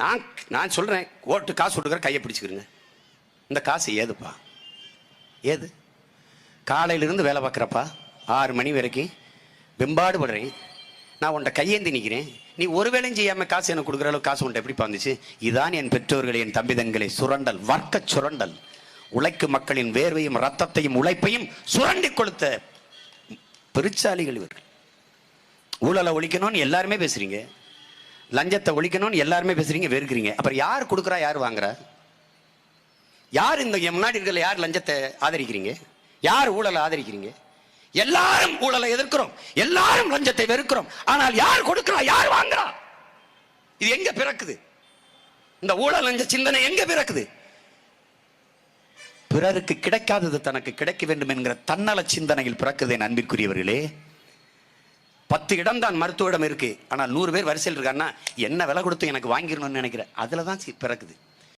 நான் நான் சொல்கிறேன் ஓட்டு காசு கொடுக்குற கையை பிடிச்சிக்கிருங்க. இந்த காசு ஏதுப்பா? ஏது? காலையிலிருந்து வேலை பார்க்குறப்பா ஆறு மணி வரைக்கும் வெம்பாடு படுறேன். நான் உன்ட்ட கையேந்தி நிற்கிறேன் நீ ஒரு வேலையும் செய்யாமல் காசு எனக்கு கொடுக்குற அளவுக்கு காசு உன்ட்ட எப்படி வந்துச்சு இதான் என் பெற்றோர்களை என் தம்பிதங்களை சுரண்டல் வர்க்க சுரண்டல். உழைக்கும் மக்களின் வேர்வையும் ரத்தத்தையும் உழைப்பையும் சுரண்டி கொடுத்த பெருச்சாலிகள் இவர்கள். ஊழலை ஒழிக்கணும்னு எல்லாருமே பேசுகிறீங்க லஞ்சத்தை ஒழிக்கணும்னு எல்லாருமே பேசுறீங்க வெறுக்கிறீங்க. அப்புறம் யார் கொடுக்குறா யார் வாங்குறா? யார் இந்த முன்னாடி இருக்கிற யார் லஞ்சத்தை ஆதரிக்கிறீங்க? யார் ஊழலை ஆதரிக்கிறீங்க? எல்லாரும் ஊழலை எதிர்க்கிறோம். எல்லாரும் லஞ்சத்தை வெறுக்கிறோம். ஆனால் யார் கொடுக்கிறா யார் வாங்குறா? இது எங்க பிறக்குது? இந்த ஊழல் லஞ்ச சிந்தனை எங்க பிறக்குது? பிறருக்கு கிடைக்காதது தனக்கு கிடைக்க வேண்டும் என்கிற தன்னல சிந்தனையில் பிறக்குது என் அன்பிற்குரியவர்களே. பத்து இடம் தான் மருத்துவ இடம் இருக்கு. ஆனால் நூறு பேர் வரிசையில் இருக்காருன்னா என்ன விலை கொடுத்து எனக்கு வாங்கிடணும்னு நினைக்கிறேன் அதில் தான் பிறக்குது.